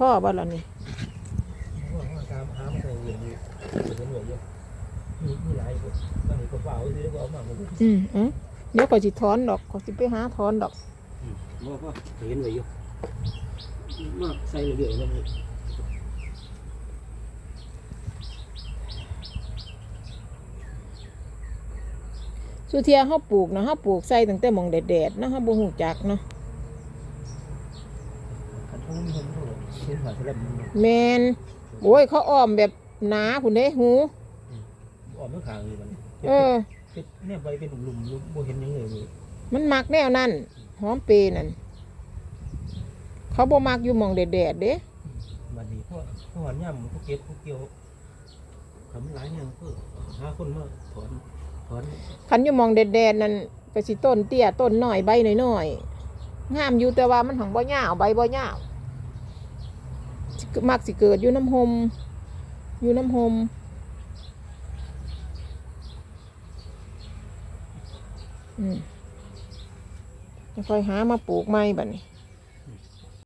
พ่อบ่ล่ะนี่ว่าว่าตามหามาใส่เหรียญอยู่เป็นหน่วยเยอะมีมีหลายคนบางทีก็เปล่าซื้อก็เอามาหมดอืมเอ้าเดี๋ยวก็สิถอนดอกก็สิไปหาถอนดอกว่าก็เห็นไว้อยู่มาใส่เรื่อยๆแล้วมันสุเทียเฮาปลูกนะเฮาปลูกใส่ตั้งแต่หมองแดดๆเนาะเฮาบ่ฮู้จักเนาะ แมนโอ้ยเขาอ้อมแบบหนาพุ่นเด้หูออกมาขางอยู่มันเออเนี่ยใบเป็นหลุมๆบ่เห็นยังเลยมันมักแนวนั้นหอมเปย์นั่นเขาบ่มักอยู่มองแดดๆเด้บัดนี้เพราะเพราะว่าย่ำเขาเก็บเขาเกี่ยวทำหลายอย่างก็หาคนมาถอนถอนคันอยู่มองแดดๆนั่นก็สิต้นเตี้ยต้นหน้อยใบหน้อยๆงามอยู่แต่ว่ามันหังบ่ยาวใบบ่ยาว มักสิเกิดอยู่น้ำหมอยู่น้ำหมอืมค่อยหามาปลูกไม้บัดนี้